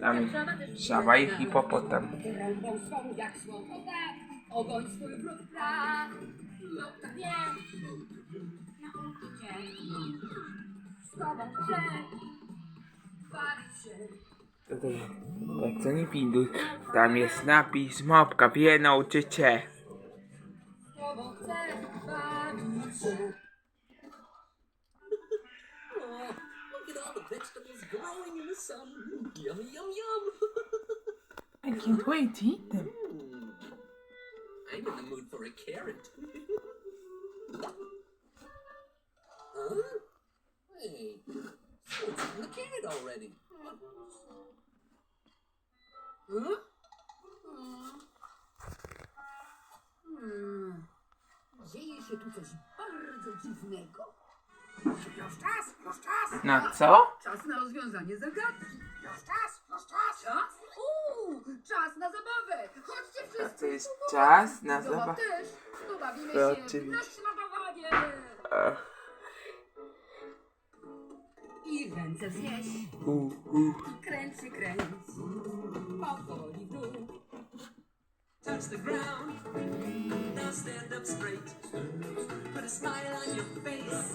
Tam żaba i hipopotam. Ręką swą jak ogoń swój wróg z tobą bawić się. Tak to nie pinduj. Tam jest napis, mopka wie, nauczy cię. Z tobą chcę bawić się. Growing in the sun. Yum, yum, yum. I can't wait to eat them. Hmm. I'm in the mood for a carrot. huh? Hey, someone's eaten the carrot already. Huh? Hmm. Dzieje się tu coś bardzo dziwnego. Już czas, już czas. Na co? Czas na rozwiązanie zagadki. Już czas, już czas. Czas? Uuu, czas na zabawę. Chodźcie wszyscy. to jest czas na Zabaw zabawę. też. No bawimy To się naśladowanie. Ach, I ręce wznieś. u, u. I kręć się, kręć. Powoli w dół. Touch the ground. Now stand up straight. Put a smile on your face.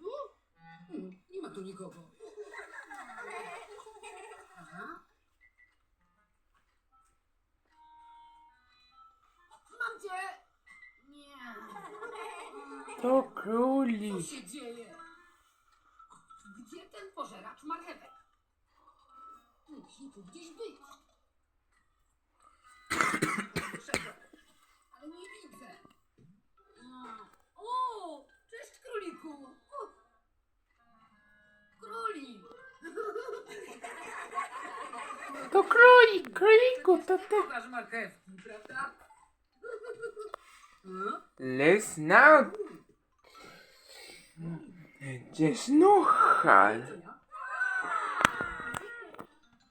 U? Hmm, Nie ma tu nikogo. Aha. Mam cię! Nie. To Co królik. się dzieje? Gdzie ten pożeracz marchewek? Musi tu gdzieś być. To królik, króliku, to ty. Pokaż marchewki, prawda? Les now. Gdzie snuchal?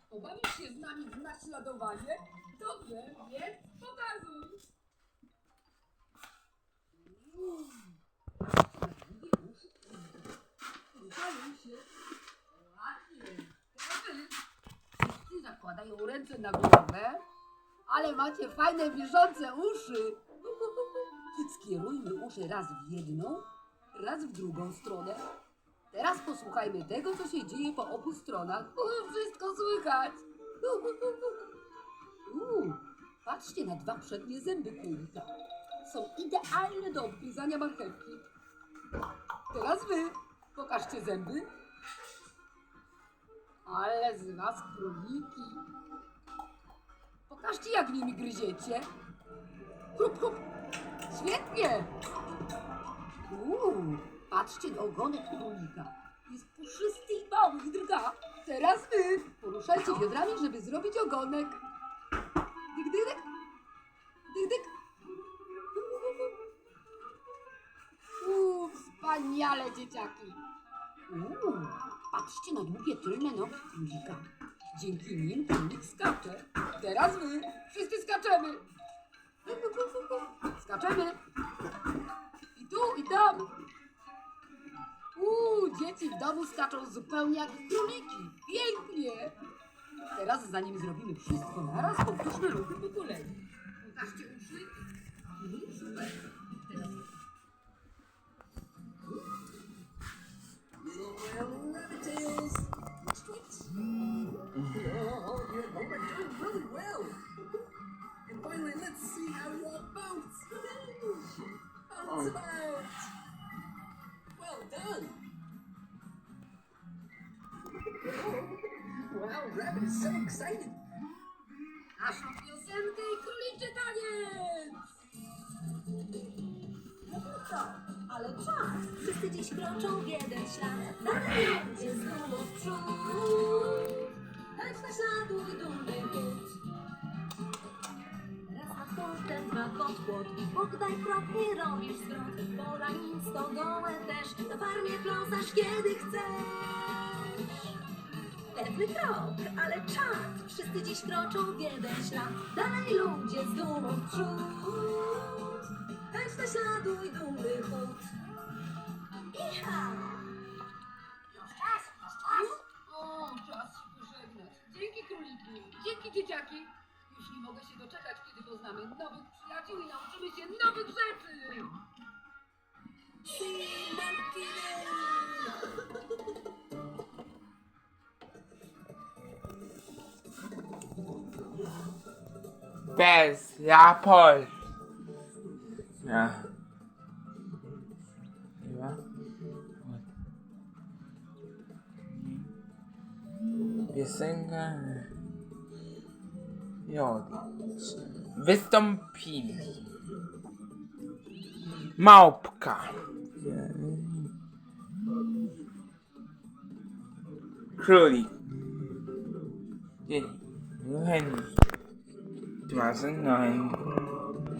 Pobawisz się z nami w naśladowanie? Dobrze, więc pokazuj. Ruszają się. Zakładają ręce na głowę, ale macie fajne wiszące uszy. Skierujmy uszy raz w jedną, raz w drugą stronę. Teraz posłuchajmy tego, co się dzieje po obu stronach. Wszystko słychać. Patrzcie na dwa przednie zęby królika. Są idealne do obgryzania marchewki. Teraz wy pokażcie zęby. Ale z was króliki. Pokażcie, jak nimi gryziecie. Hrup, hrup. Świetnie. Uuu, patrzcie na ogonek królika. Jest puszysty i mały i drga. Teraz wy poruszajcie biodrami, żeby zrobić ogonek. Dyk, dyk, dyk. Dyk, dyk. Uuu, wspaniale, dzieciaki. Uuu, patrzcie na długie tylne nogi królika. Dzięki nim królik skacze. Teraz wy wszyscy skaczemy. Skaczemy. I tu, i tam. Uuu, dzieci w domu skaczą zupełnie jak króliki. Pięknie. Teraz zanim zrobimy wszystko naraz, powtórzmy ruchy po kolei. Pokażcie uszy. really well. And finally, let's see how you all bounce. Bounce, bounce. Well done. Wow, Rabbit is so excited. Naszą piosenkę i króliczy taniec! No to co? Ale czas! Wszyscy dziś kroczą w jeden ślad. Dalej! Jest w przód! Tańcz naśladuj dumny chód. Raz na punktem, dwa pod płot. Bóg daj krok i robisz zwrot. Pola nim stodołę też. Na farmie pląsasz kiedy chcesz. Pewny krok, ale czad. Wszyscy dziś kroczą w jeden ślad. Dalej ludzie z dumą w przód. Tańcz naśladuj dumny chód. Iha! Dzieciaki. Już nie mogę się doczekać, kiedy poznamy nowych przyjaciół i nauczymy się nowych rzeczy. Bez raport. Ja. Chyba. Piosenka. Jody. Wystąpili. Małpka. Królik. Dzień. Henry. Tymczasem no i